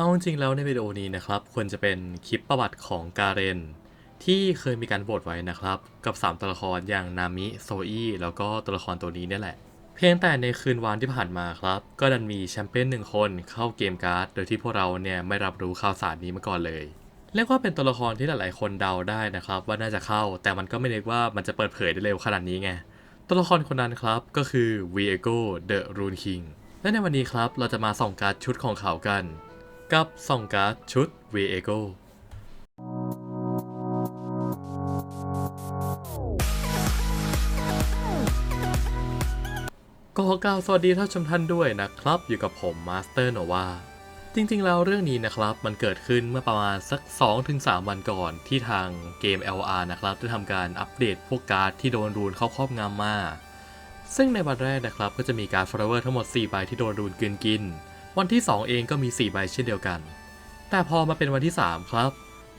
เอาจริงๆแล้วในวิดีโอนี้นะครับควรจะเป็นคลิปประวัติของกาเรน ที่เคยมีการโหวตไว้นะครับ กับ 3 ตัวละครอย่างนามิโซอี้แล้วก็ตัวละครตัวนี้เนี่ยแหละ เพียงแต่ในคืนวานที่ผ่านมาครับ ก็ดันมีแชมเปี้ยนหนึ่งคนเข้าเกมการ์ด โดยที่พวกเราเนี่ยไม่รับรู้ข่าวสารนี้มาก่อนเลยเรียกว่าเป็นตัวละครที่หลายๆ คนเดาได้นะครับ ว่าน่าจะเข้า แต่มันก็ไม่นึกว่ามันจะเปิดเผยได้เร็วขนาดนี้ไงตัวละครคนนั้นครับก็คือ Viego the Rune King และในวันนี้ครับเราจะมาส่องการ์ดชุดของเขากัน กับส่องการ์ดชุด Viego ก็ขอกล่าวสวัสดีท่านชมท่านด้วยนะครับ อยู่กับผมมาสเตอร์โนวาจริงๆ แล้วเรื่องนี้นะครับ มันเกิดขึ้นเมื่อประมาณสัก 2-3 วันก่อนที่ทางเกม LR นะครับได้ทำการอัปเดตพวกการ์ดที่โดนรูนเข้าครอบงำมา ซึ่งในวันแรกนะครับก็จะมีการ์ดฟลเวอร์ทั้งหมด4ใบที่โดนรูนกลืนกิน วันที่ 2 เองก็มี 4 ใบเช่นเดียวกัน แต่พอมาเป็นวันที่ 3 ครับ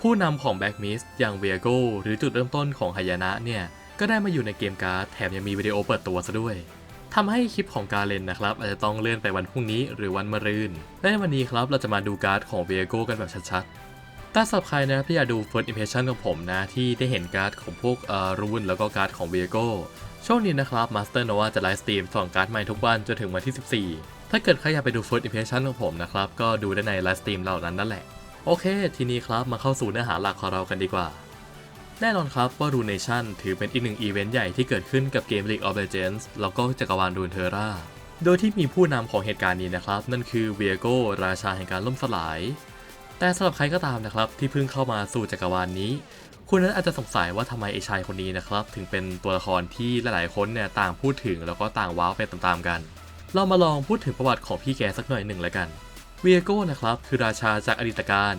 ผู้นำของแบ็กมิสอย่างเวียโกหรือจุดเริ่มต้นของหายนะเนี่ย ก็ได้มาอยู่ในเกมการ์ดแถมยังมีวิดีโอเปิดตัวซะด้วยทำให้คลิปของการเล่นนะครับ อาจจะต้องเลื่อนไปวันพรุ่งนี้หรือวันมะรืนและในวันนี้ครับเราจะมาดูการ์ดของเวียโกกันแบบชัดๆถ้าสำหรับใครนะที่อยากดู first impression ของผมนะที่ได้เห็นการ์ดของพวกรูนแล้วก็การ์ดของเวียโกช่วงนี้นะครับ Master Nova จะไลฟ์สตรีมส่องการ์ดใหม่ทุกวันจนถึงวันที่ 14 ถ้าเกิดใครอยากไปดู first impression ของผมนะครับ ก็ดูได้ในไลฟ์สตรีมเหล่านั้นนั่นแหละ โอเค ทีนี้ครับมาเข้าสู่เนื้อหาหลักของเรากันดีกว่า แน่นอนครับว่า Rune Nation ถือเป็นอีกหนึ่งอีเวนต์ใหญ่ที่เกิดขึ้นกับเกม League of Legends แล้วก็จักรวาล Runeterra โดยที่มีผู้นำของเหตุการณ์นี้นะครับ นั่นคือ Viego ราชาแห่งการล่มสลาย แต่สำหรับใครก็ตามนะครับที่เพิ่งเข้ามาสู่จักรวาลนี้ คุณนั้นอาจจะสงสัยว่าทำไมไอชายคนนี้นะครับถึงเป็นตัวละครที่หลายๆคนเนี่ยต่างพูดถึงแล้วก็ต่างว้าวไปตามๆกัน เรามาลองพูดถึงประวัติของพี่แกสักหน่อยหนึ่งแล้วกันเวียโก้นะครับคือราชาจากอดีตการ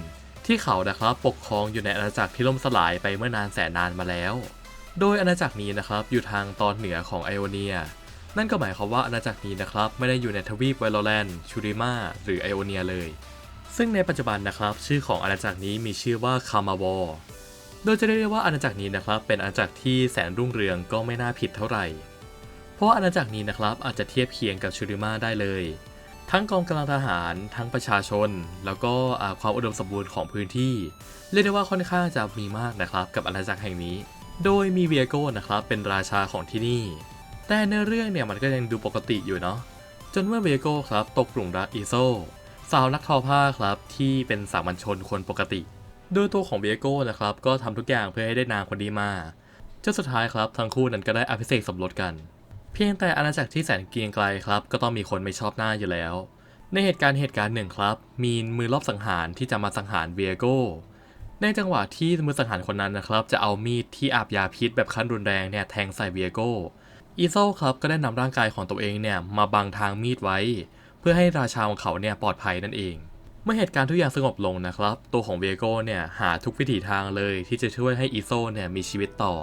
ที่เขานะครับปกครองอยู่ในอาณาจักรที่ล่มสลายไปเมื่อนานแสนนานมาแล้ว โดยอาณาจักรนี้นะครับอยู่ทางตอนเหนือของไอโอเนีย นั่นก็หมายความว่าอาณาจักรนี้นะครับไม่ได้อยู่ในทวีปไวโรแลนด์ชูริมาหรือไอโอเนียเลย ซึ่งในปัจจุบันนะครับชื่อของอาณาจักรนี้มีชื่อว่าคามาวอร์โดยจะเรียกได้ว่าอาณาจักรนี้นะครับเป็นอาณาจักรที่แสนรุ่งเรืองก็ไม่น่าผิดเท่าไหร่ ราะอาณาจักรนี้นะครับอาจจะเทียบเคียงกับชูริมาได้เลย ทั้งกองกำลังทหารทั้งประชาชน แล้วก็ความอุดมสมบูรณ์ของพื้นที่ เรียกได้ว่าค่อนข้างจะมีมากนะครับกับอาณาจักรแห่งนี้ โดยมีเวียโก้นะครับเป็นราชาของที่นี่ แต่ในเรื่องเนี่ยมันก็ยังดูปกติอยู่เนาะจนเมื่อเวียโก้ครับตกกลุ่มรักอีโซสาวนักทอผ้าครับที่เป็นสามัญชนคนปกติ โดยตัวของเวียโก้นะครับก็ทำทุกอย่างเพื่อให้ได้นางคนนี้มาจนสุดท้ายครับทั้งคู่นั้นก็ได้อภิเษกสมรสกัน เพียงแต่อาณาจักรที่แสนเกรียงไกลครับ ก็ต้องมีคนไม่ชอบหน้าอยู่แล้ว ในเหตุการณ์เหตุการณ์หนึ่งครับ มีมือรอบสังหารที่จะมาสังหารเวียโกในจังหวะที่มือสังหารคนนั้นนะครับ จะเอามีดที่อาบยาพิษแบบขั้นรุนแรงเนี่ยแทงใส่เวียโกอีโซครับก็ได้นำร่างกายของตัวเองเนี่ยมาบังทางมีดไว้ เพื่อให้ราชาของเขาเนี่ยปลอดภัยนั่นเอง เมื่อเหตุการณ์ทุกอย่างสงบลงนะครับ ตัวของเวียโกเนี่ยหาทุกวิถีทางเลยที่จะช่วยให้อีโซเนี่ยมีชีวิตต่อ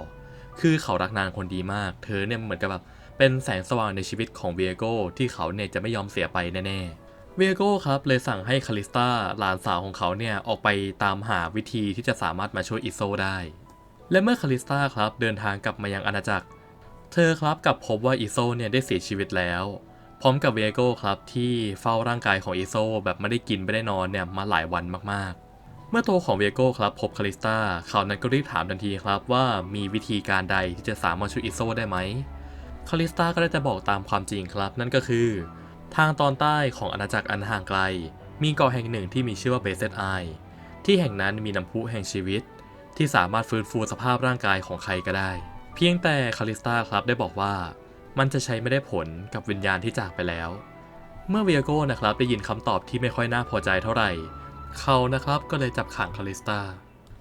คือเขารักนางคนดีมาก เธอเนี่ยเหมือนกับแบบ เป็นแสงสว่างในชีวิตของเวียโก้ที่เขาเนี่ยจะไม่ยอมเสียไปแน่ๆ เวียโก้ครับเลยสั่งให้คาลิสตาหลานสาวของเขาเนี่ยออกไปตามหาวิธีที่จะสามารถมาช่วยอิโซได้ และเมื่อคาลิสตาครับเดินทางกลับมายังอาณาจักร เธอครับกลับพบว่าอิโซเนี่ยได้เสียชีวิตแล้ว พร้อมกับเวียโก้ครับที่เฝ้าร่างกายของอิโซแบบไม่ได้กินไม่ได้นอนเนี่ยมาหลายวันมากๆเมื่อตัวของเวียโก้ครับพบคาลิสตาเขานั้นก็รีบถามทันทีครับว่ามีวิธีการใดที่จะสามารถช่วยอิโซได้ไหม คาลิสตาก็ได้จะบอกตามความจริงครับ นั่นก็คือ ทางตอนใต้ของอาณาจักรอันห่างไกล มีเกาะแห่งหนึ่งที่มีชื่อว่าเบสเซตไอที่แห่งนั้นมีน้ำพุแห่งชีวิต ที่สามารถฟื้นฟูสภาพร่างกายของใครก็ได้ เพียงแต่คาลิสตาครับได้บอกว่า มันจะใช้ไม่ได้ผลกับวิญญาณที่จากไปแล้ว เมื่อเวียโก้นะครับได้ยินคำตอบที่ไม่ค่อยน่าพอใจเท่าไหร่ เขานะครับก็เลยจับขังคาลิสตา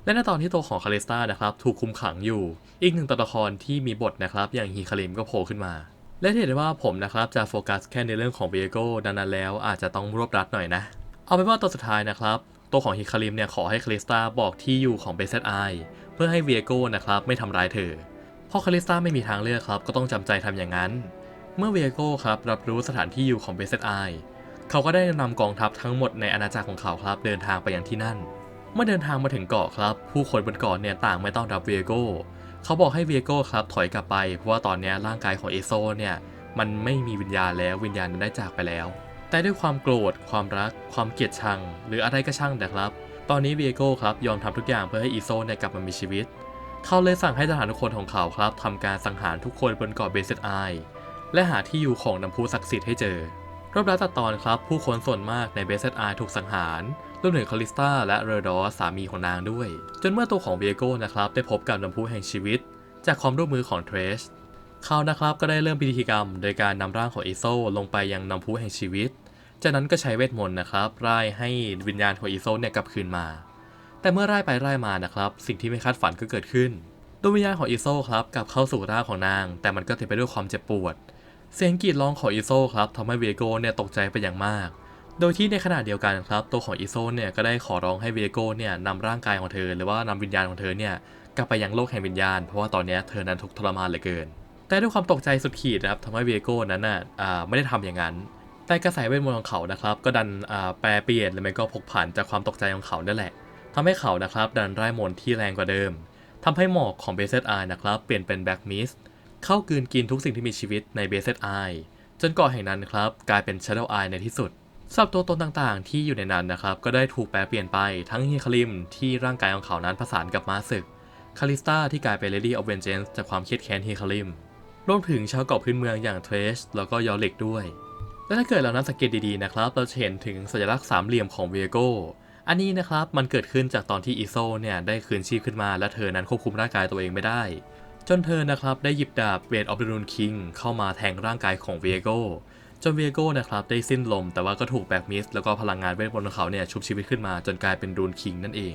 และในตอนที่ตัวของคาเลสตานะครับถูกคุมขังอยู่ อีกหนึ่งตัวละครที่มีบทนะครับอย่างฮีคาริมก็โผล่ขึ้นมา และเห็นได้ว่าผมนะครับจะโฟกัสแค่ในเรื่องของเวียโก้ดังนั้นแล้วอาจจะต้องรวบรัดหน่อยนะ เอาเป็นว่าตัวสุดท้ายนะครับตัวของฮิคาริมเนี่ยขอให้คาลิสตาบอกที่อยู่ของเบสเซตไอเพื่อให้เวียโก้นะครับไม่ทำร้ายเธอเพราะคาลิสตาไม่มีทางเลือกครับก็ต้องจำใจทำอย่างนั้น เมื่อเวียโก้ครับรับรู้สถานที่อยู่ของเบสเซตไอเขาก็ได้นำกองทัพทั้งหมดในอาณาจักรของเขาครับเดินทางไปยังที่นั่น มื่อเดินทางมาถึงเกาะครับ ผู้คนบนเกาะเนี่ยต่างไม่ต้อนรับเวียโก้เขาบอกให้เวียโก้ครับถอยกลับไป เพราะว่าตอนนี้ร่างกายของเอโซเนี่ยมันไม่มีวิญญาณแล้ววิญญาณมันได้จากไปแล้ว แต่ด้วยความโกรธ ความรัก ความเกลียดชัง หรืออะไรก็ช่างนะครับ ตอนนี้เวียโก้ครับยอมทำทุกอย่างเพื่อให้อีโซเนี่ยกลับมามีชีวิต เขาเลยสั่งให้ทหารทุกคนของเขาครับทำการสังหารทุกคนบนเกาะเบสเซตไอและหาที่อยู่ของน้ำพุศักดิ์สิทธิ์ให้เจอรอบรัดตัดตอนครับ ผู้คนส่วนมากในเบสเซตไอถูกสังหาร รวมถึงคาลิสตาและเรดอสสามีของนางด้วย จนเมื่อตัวของเวียโก้นะครับได้พบกับน้ำพุแห่งชีวิต จากความร่วมมือของเทรชเขานะครับก็ได้เริ่มพิธีกรรม โดยการนำร่างของอีโซลงไปยังน้ำพุแห่งชีวิต จากนั้นก็ใช้เวทมนต์นะครับร่ให้วิญญาณของอีโซเนี่ยกลับคืนมา แต่เมื่อร่ายไปร่มานะครับสิ่งที่ไม่คาดฝันก็เกิดขึ้นดวงวิญญาณของอีโซครับกลับเข้าสู่ร่างของนาง แต่มันก็เต็มไปด้วยความเจ็บปวด เสียงกรีดร้องของอีโซครับทำให้เวโก้เนี่ยตกใจไปอย่างมาก โดยที่ในขณะเดียวกันครับตัวของอีโซเนี่ยก็ได้ขอร้องให้เวโก้เนี่ยนำร่างกายของเธอ หรือว่านำวิญญาณของเธอเนี่ยกลับไปยังโลกแห่งวิญญาณ เพราะว่าตอนนี้เธอนั้นทุกทรมานเหลือเกิน แต่ด้วยความตกใจสุดขีดนะครับทำให้เวโก้นั้นน่ะอ่าไม่ได้ทำอย่างนั้น แต่กระแสเวทมนต์ของเขานะครับก็ดันอ่าแปรเปลี่ยนหรือไม่ก็พกผ่านจากความตกใจของเขานั่นแหละทำให้เขานะครับดันไร้มนต์ที่แรงกว่าเดิมทำให้หมอกของเบสเซตไอนะครับเปลี่ยนเป็นแบ็กมิสเข้ากืนกินทุกสิ่งที่มีชีวิตในเบสเซตไอจนเกาะแห่งนั้นครับกลายเป็น Shadow Eye ในที่สุด สับตัวตนต่างๆ ที่อยู่ในนั้นนะครับ ก็ได้ถูกแปลเปลี่ยนไปทั้งฮีคาริมที่ร่างกายของเขานั้นผสานกับม้าศึก คาลิสตาที่กลายเป็น Lady of Vengeance จากความเครียดแค้นฮีคาริม รวมถึงชาวเกาะพื้นเมืองอย่างเทรชแล้วก็ยอริกด้วย และถ้าเกิดเรานั้นสังเกตดีๆนะครับ เราจะเห็นถึงสัญลักษณ์สามเหลี่ยมของเวโกอันนี้นะครับมันเกิดขึ้นจากตอนที่อีโซเนี่ยได้คืนชีพขึ้นมาและเธอนั้นควบคุมร่างกายตัวเองไม่ได้ จนเธอนะครับได้หยิบดาบเวทออฟเดนูนคิงเข้ามาแทงร่างกายของเวโก จนเวียโก้นะครับได้สิ้นลม แต่ว่าก็ถูกแบ็กมิสแล้วก็พลังงานเวทมนต์ของเขาเนี่ยชุบชีวิตขึ้นมาจนกลายเป็นรูนคิงนั่นเอง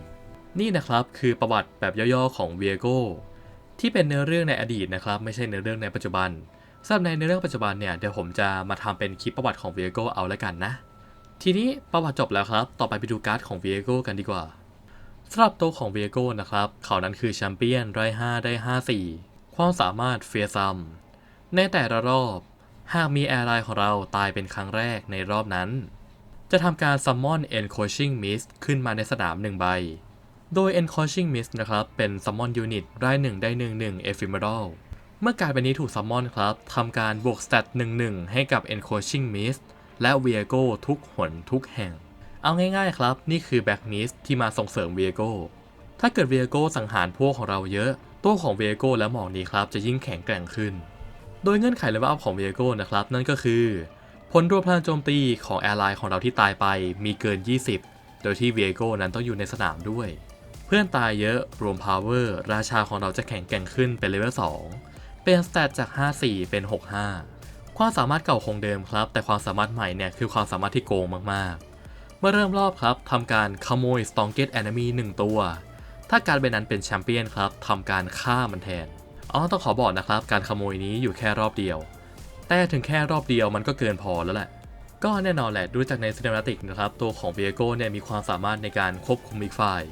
นี่นะครับคือประวัติแบบย่อๆของเวียโก้ที่เป็นเนื้อเรื่องในอดีตนะครับไม่ใช่เนื้อเรื่องในปัจจุบันสำหรับในเนื้อเรื่องปัจจุบันเนี่ยเดี๋ยวผมจะมาทำเป็นคลิปประวัติของเวียโก้เอาละกันนะ ทีนี้ประวัติจบแล้วครับ ต่อไปไปดูการ์ดของเวียโก้กันดีกว่าสำหรับตัวของเวียโก้นะครับเขานั้นคือแชมเปี้ยนได้5ได้ 5 4 ความสามารถเฟียซัมในแต่ละรอบ หากมีแอร์ไลน์ของเราตายเป็นครั้งแรกในรอบนั้น จะทำการ Summon Encroaching Mist ขึ้นมาในสนาม1ใบ โดย Encroaching Mist นะครับ เป็น Summon Unit ได้1ได้1 1 Ephemeral เมื่อการเป็นนี้ถูก Summon ครับทำการบวก Stat 1 1 ให้กับ Encroaching Mist และ Viego ทุกหนทุกแห่ง เอาง่ายๆครับ นี่คือ Black Mist ที่มาส่งเสริม Viego ถ้าเกิด Viego สังหารพวกของเราเยอะ ตัวของ Viego และหมอกนี้ครับจะยิ่งแข็งแกร่งขึ้น โดยเงื่อนไขเลเวลอัพของ Viego นะครับ นั่นก็คือผลรวมพลังโจมตีของแอร์ไลน์ของเราที่ตายไปมีเกิน 20 โดยที่ Viego นั้นต้องอยู่ในสนามด้วย เพื่อนตายเยอะรวม Power ราชาของเราจะแข็งแกร่งขึ้นเป็นเลเวล2เป็นสเตตจาก 54 เป็น 65 ความสามารถเก่าคงเดิมครับ แต่ความสามารถใหม่เนี่ยคือความสามารถที่โกงมากๆ เมื่อเริ่มรอบครับทำการขโมย Strongest Enemy 1ตัว ถ้าการเป็นนั้นเป็นแชมเปี้ยนครับทำการฆ่ามันแทน อ๋อต้องขอบอกนะครับ การขโมยนี้อยู่แค่รอบเดียว แต่ถึงแค่รอบเดียวมันก็เกินพอแล้วแหละ ก็แน่นอนแหละดูจากในซีนิมาติกนะครับ ตัวของเ i โก้เนี่ยมีความสามารถในการควบคุมอีกฝ่าย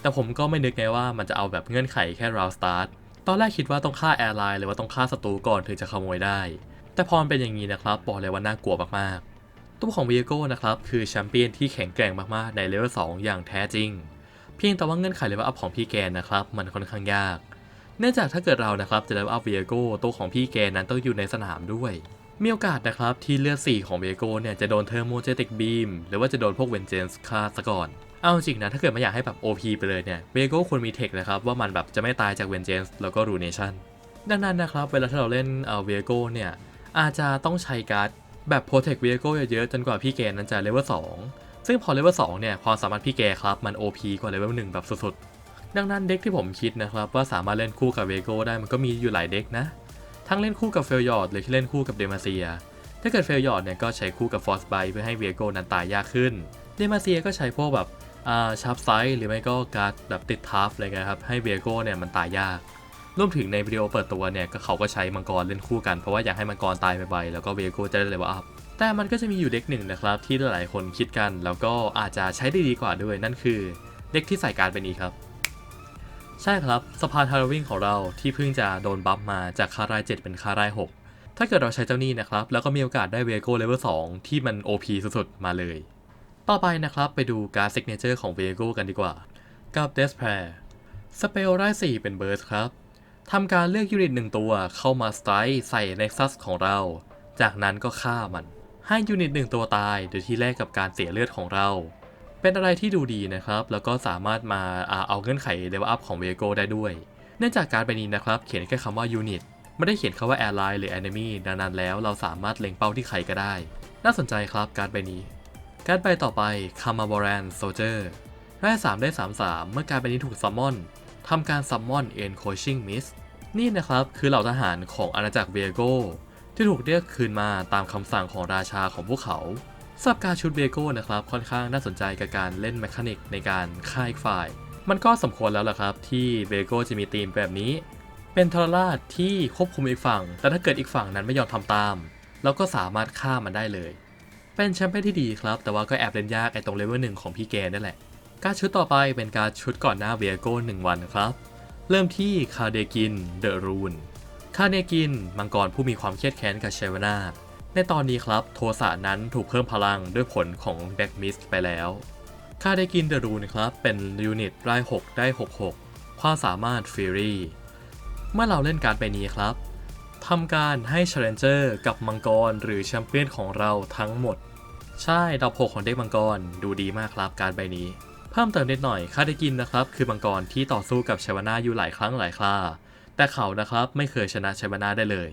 แต่ผมก็ไม่นึกไงว่ามันจะเอาแบบเงื่อนไขแค่ราวสตาร์ทตอนแรกคิดว่าต้องฆ่าแอร์ไลน์หรือว่าต้องฆ่าศัตรูก่อนถึงจะขโมยได้ แต่พอมเป็นอย่างนี้นะครับบอกเลยว่าน่ากลัวมากๆ ตัวของเ i โก้นะครับคือแชมเปี้ยนที่แข็งแกร่งมากๆในเลเวล2อย่างแท้จริง เพียงแต่ว่าเงื่อนไขเลเวลอัพของพี่แกนนะครับมันค่อนข้างยาก เนื่องจากถ้าเกิดเรานะครับจะเลเวลอัพเวโก้ตัวของพี่แกนั้นต้องอยู่ในสนามด้วยมีโอกาสนะครับที่เลือด4ของเวโก้เนี่ยจะโดนเทอร์โมเจติกบีมหรือว่าจะโดนพวกเวนเจนส์ฆ่าซะก่อน เอาจริงนะถ้าเกิดไม่อยากให้แบบ OP ไปเลยเนี่ยเวโก้ควรมีเทคนะครับว่ามันแบบจะไม่ตายจากเวนเจนส์แล้วก็รูเนชั่นดังนั้นนะครับเวลาที่เราเล่นเอ่อเวโก้เนี่ยอาจจะต้องใช้การ์ดแบบโปรเทคเวโก้เยอะๆจนกว่าพี่แกนั้นจะเลเวล2ซึ่งพอเลเวล2เนี่ยความสามารถพี่แกครับมัน OP กว่าเลเวล1แบบสุดๆ ดังนั้นเด็กที่ผมคิดนะครับว่าสามารถเล่นคู่กับเวโก้ได้มันก็มีอยู่หลายเด็กนะ ทั้งเล่นคู่กับเฟลยอร์ดหรือที่เล่นคู่กับเดมาเซีย ถ้าเกิดเฟลยอร์ดเนี่ยก็ใช้คู่กับฟอสไบเพื่อให้เวโก้นั้นตายยากขึ้น เดมาเซียก็ใช้พวกแบบอ่าชาร์ปไซส์หรือไม่ก็การ์ดแบบติดทัฟอะไรเงี้ยครับให้เวโก้เนี่ยมันตายยากรวมถึงในวิดีโอเปิดตัวเนี่ยก็เขาก็ใช้มังกรเล่นคู่กันเพราะว่าอยากให้มังกรตายไปๆแล้วก็เวโก้จะได้เลเวลอัพแต่มันก็จะมีอยู่เด็กหนึ่งนะครับที่หลายๆคนคิดกัน แล้วก็อาจจะใช้ได้ดีกว่าด้วยนั่นคือเด็กที่ใส่การดเป็นนี้ครับ ใช่ครับสะพานฮาโลวีนของเราที่เพิ่งจะโดนบัฟมาจากคาราย 7 เป็นคาราย 6 ถ้าเกิดเราใช้เจ้านี่นะครับ แล้วก็มีโอกาสได้เวโก้เลเวล2ที่มัน OP สุดๆ มาเลย ต่อไปนะครับไปดูการ์ดซิกเนเจอร์ของเวโก้กันดีกว่า กับ d e s p a i r สเปลได้ 4 เป็นเบิร์สครับทำการเลือกยูนิตหนึ่งตัวเข้ามาสไตร์ใส่ Nexus ของเรา จากนั้นก็ฆ่ามัน ให้ยูนิตหนึ่งตัวตายโดยที่แลกกับการเสียเลือดของเรา เป็นอะไรที่ดูดีนะครับ แล้วก็สามารถมาเอาเงื่อนไขเลเวลอัพของเวโกได้ด้วย เนื่องจากการไปนี้นะครับ เขียนแค่คำว่ายูนิตไม่ได้เขียนคำว่าแอร์ไลน์หรือ enemy ดังนั้นแล้วเราสามารถเล็งเป้าที่ใครก็ได้ น่าสนใจครับการใบนี้ การใบต่อไปคามาบอรันโซเจอร์ได้3ได้3 3 เมื่อการใบนี้ถูกซัมมอนทำการซัมมอนเอ็นโคชิ่งมิสนี่นะครับคือเหล่าทหารของอาณาจักรเวโกที่ถูกเรียกคืนมาตามคำสั่งของราชาของพวกเขา สำหรับการชุดเวโก้นะครับค่อนข้างน่าสนใจกับการเล่นแมคานิกในการฆ่าอีกฝ่าย มันก็สมควรแล้วล่ะครับ ที่เวโก้จะมีธีมแบบนี้ เป็นทรราชที่ควบคุมอีกฝั่ง แต่ถ้าเกิดอีกฝั่งนั้นไม่ยอมทำตาม เราก็สามารถฆ่ามันได้เลย เป็นแชมเปี้ยนที่ดีครับ แต่ว่าก็แอบเล่นยากไอตรงเลเวลหนึ่งของพี่แกนั่นแหละ การชุดต่อไปเป็นการชุดก่อนหน้าเวียโก้หนึ่งวันครับ เริ่มที่คาเดกินเดอะรูนคาเดกินมังกรผู้มีความเครียดแค้นกับเชวนา ในตอนนี้ครับโทสะนั้นถูกเพิ่มพลังด้วยผลของแบ็กมิสไปแล้วคาเดกินเดอะรูนครับเป็นยูนิตได้6ได้ 66 ความสามารถฟิรีเมื่อเราเล่นการดไปนี้ครับทำการให้ Challenger กับมังกรหรือแชมเปี้ยนของเราทั้งหมด ใช่ดาวโผของเด็กมังกรดูดีมากครับการใบนี้ เพิ่มเติมนิดหน่อยคาเดกินนะครับ คือมังกรที่ต่อสู้กับชวนาอยู่หลายครั้งหลายคราแต่เขานะครับไม่เคยชนะชวนาได้เลย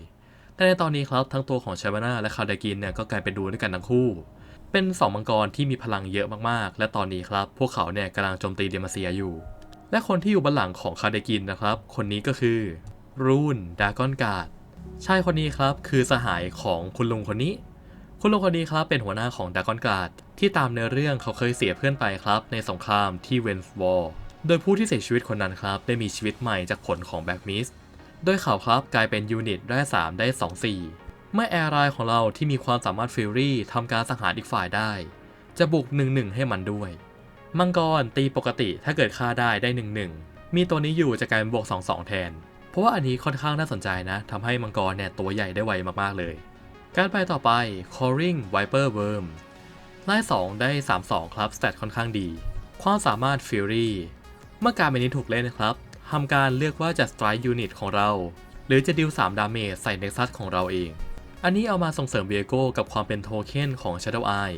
แต่ในตอนนี้ครับทั้งตัวของชวนาและคาเดกินเนี่ยก็กลายเป็นดูด้วยกันทั้งคู่ เป็นสองมังกรที่มีพลังเยอะมากๆ และตอนนี้ครับพวกเขาเนี่ยกำลังโจมตีเดมาเซียอยู่ และคนที่อยู่บนหลังของคาเดกินนะครับ คนนี้ก็คือรูนดากอนการ์ดชายคนนี้ครับคือสหายของคุณลุงคนนี้ คุณลุงคนนี้ครับเป็นหัวหน้าของดากอนการ์ดที่ตามเนื้อเรื่องเขาเคยเสียเพื่อนไปครับ ในสงครามที่เวนส์วอลโดยผู้ที่เสียชีวิตคนนั้นครับ ได้มีชีวิตใหม่จากผลของแบ็กมิส โดยเขาวครับกลายเป็นยูนิตได้ 3 ได้ 2 4 เมื่อแอร์ไลน์ของเราที่มีความสามารถฟิลรี่ทำการสังหารอีกฝ่ายได้ จะบุก 1-1 ให้มันด้วย มังกรตีปกติถ้าเกิดฆ่าได้ได้ 1-1 มีตัวนี้อยู่จะกลายเป็นบวก 2-2 แทน เพราะว่าอันนี้ค่อนข้างน่าสนใจนะทำให้มังกรเนี่ยตัวใหญ่ได้ไวมากๆเลย การไปต่อไป Coring Viper Worm ไล่2ได้ 3-2 ครับสเตตค่อนข้างดี ความสามารถ Fury เมื่อการเป็นนี้ถูกเล่นนะครับ ทำการเลือกว่าจะ Strike Unit ของเรา หรือจะดิว3ดาเมจใส่ Nexus ของเราเอง อันนี้เอามาส่งเสริมเวียโก้กับความเป็นโทเค็นของ Shadow Eye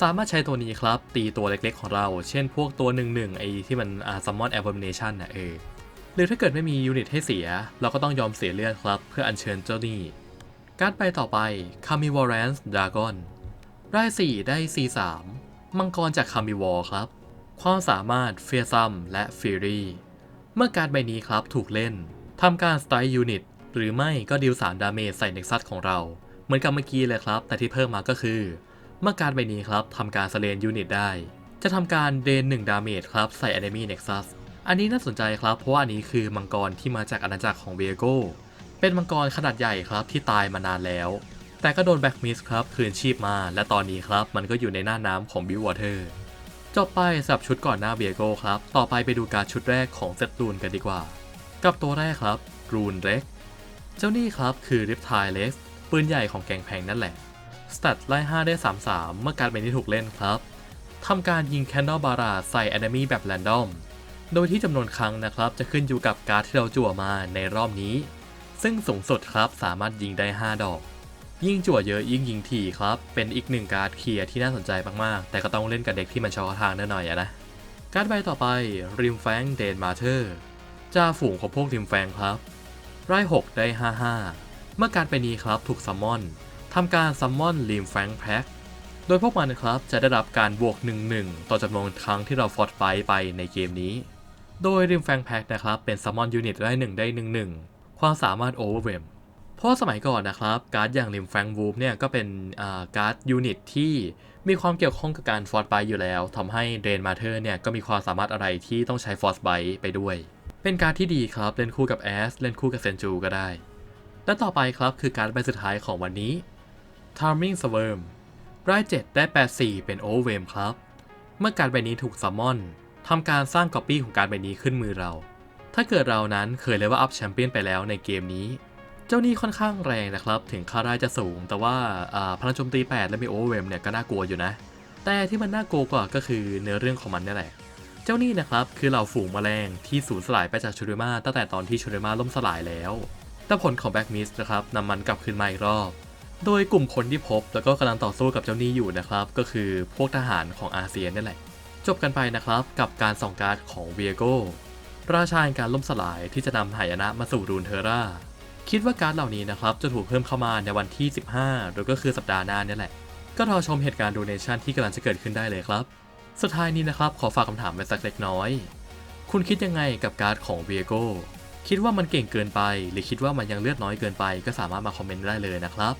สามารถใช้ตัวนี้ครับ ตีตัวเล็กๆของเรา เช่นพวกตัว 1-1 ไอที่มันอ่า Summon Abomination นะเออหรือถ้าเกิดไม่มียูนิตให้เสีย เราก็ต้องยอมเสียเลือดครับ เพื่ออัญเชิญเจ้านี่ การไปต่อไป Carnivorance Dragon ได้4ได้ C3 มังกรจาก Carnivore ครับ ความสามารถ Fearsome และ Fury เมื่อการใบนี้ครับถูกเล่นทำการ Strike Unit หรือไม่ก็ดิว3ดาเมจใส่ Nexus ของเรา เหมือนกับเมื่อกี้เลยครับ แต่ที่เพิ่มมาก็คือ เมื่อการใบนี้ครับทำการสเลนยูนิตได้ จะทำการเดน1ดาเมจครับใส่ Enemy Nexus อันนี้น่าสนใจครับ เพราะว่าอันนี้คือมังกรที่มาจากอาณาจักรของเวโกเป็นมังกรขนาดใหญ่ครับที่ตายมานานแล้ว แต่ก็โดนแบ็กมิสครับคืนชีพมา และตอนนี้ครับมันก็อยู่ในหน้าน้ำของบิววอเตอร์ จบไปสับชุดก่อนหน้าเวโกครับ ต่อไปไปดูการชุดแรกของเซตรูนกันดีกว่า กับตัวแรกครับรูนเร็ก เจ้านี่ครับคือริปทายเล็กปืนใหญ่ของแกงแพงนั่นแหละสเตตไล่ 5 ได้ 3-3 เมื่อการเป็นที่ถูกเล่นครับ ทำการยิงแคนนอลบาราใส่ Enemy แบบแรนดอม โดยที่จำนวนครั้งนะครับ จะขึ้นอยู่กับการ์ดที่เราจั่วมาในรอบนี้ ซึ่งสูงสุดครับสามารถยิงได้ 5 ดอก ยิ่งจั่วเยอะยิ่งยิงถี่ครับ เป็นอีกหนึ่งการ์ดเคลียร์ที่น่าสนใจมากๆ แต่ก็ต้องเล่นกับเด็กที่มันชอบทางนิดหน่อยอะนะ การ์ดใบต่อไปริมแฟงเดนมาเธอร์จ่าฝูงของพวกริมแฟงครับ ไร่6ได้ 55 เมื่อการไปนี้ครับถูกซัมมอนทำการซัมมอนริมแฟงแพ็คโดยพวกมันครับจะได้รับการบวก 1-1 ต่อจำนวนครั้งที่เราฟอร์ดไฟไปในเกมนี้ โดยริมแฟงแพ็คนะครับเป็นซัมมอนยูนิตได้1ได้ 1-1 ความสามารถโอเวอร์เวม เพราะสมัยก่อนนะครับ การ์ดอย่างริมแฟรงวูฟเนี่ยก็เป็นการ์ดยูนิตที่มีความเกี่ยวข้องกับการฟอร์ดไบอยู่แล้วทำให้เดนมาเธอร์เนี่ยก็มีความสามารถอะไรที่ต้องใช้ฟอร์สไบไปด้วย เป็นการ์ดที่ดีครับ เล่นคู่กับแอสเล่นคู่กับเซนจูก็ได้และต่อไปครับคือการ์ดใบสุดท้ายของวันนี้ Timing Swarm ราย 7 ได้ 84 เป็นโอเวมครับ เมื่อการ์ดใบนี้ถูกซัมมอนทำการสร้างก๊อปปี้ของการ์ดใบนี้ขึ้นมือเรา ถ้าเกิดเรานั้นเคยเลเวลอัพแชมเปี้ยนไปแล้วในเกมนี้ จ้านี่ค่อนข้างแรงนะครับ ถึงค่าได้จะสูง แต่ว่าพลังโจมตี 8 และมีโอเวมเนี่ยก็น่ากลัวอยู่นะ แต่ที่มันน่ากลัวกว่าก็คือเนื้อเรื่องของมันนี่แหละ เจ้านี่นะครับคือเหล่าฝูงแมลงที่สูญสลายไปจากชูริมาตั้งแต่ตอนที่ชูริมาล่มสลายแล้ว แต่ผลของแบ็กมิสนะครับนำมันกลับคืนมาอีกรอบ โดยกลุ่มคนที่พบแล้วก็กำลังต่อสู้กับเจ้านี้อยู่นะครับก็คือพวกทหารของอาเซียนนี่แหละ จบกันไปนะครับกับการส่องการ์ดของเวียโกราชาแห่งการล่มสลายที่จะนำหายนะมาสู่รูนเทอร่า คิดว่าการ์ดเหล่านี้นะครับจะถูกเพิ่มเข้ามาในวันที่ 15 โดยก็คือสัปดาห์หน้านี่แหละ ก็รอชมเหตุการณ์โดเนชั่นที่กำลังจะเกิดขึ้นได้เลยครับ สุดท้ายนี้นะครับขอฝากคำถามไว้สักเล็กน้อย คุณคิดยังไงกับการ์ดของเวียโกคิดว่ามันเก่งเกินไป หรือคิดว่ามันยังเลือดน้อยเกินไป ก็สามารถมาคอมเมนต์ได้เลยนะครับ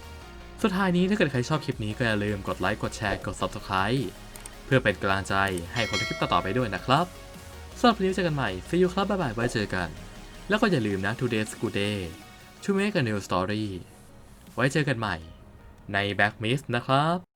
สุดท้ายนี้ถ้าเกิดใครชอบคลิปนี้ก็อย่าลืมกดไลค์กดแชร์กด Subscribe เพื่อเป็นกำลังใจให้คนทำคลิปต่อๆไปด้วยนะครับสำหรับวันนี้เจอกันใหม่ see you ครับบ๊ายบายไว้เจอกัน แล้วก็อย่าลืมนะ today's good day to make a new story ไว้เจอกันใหม่ใน Back Mist นะครับ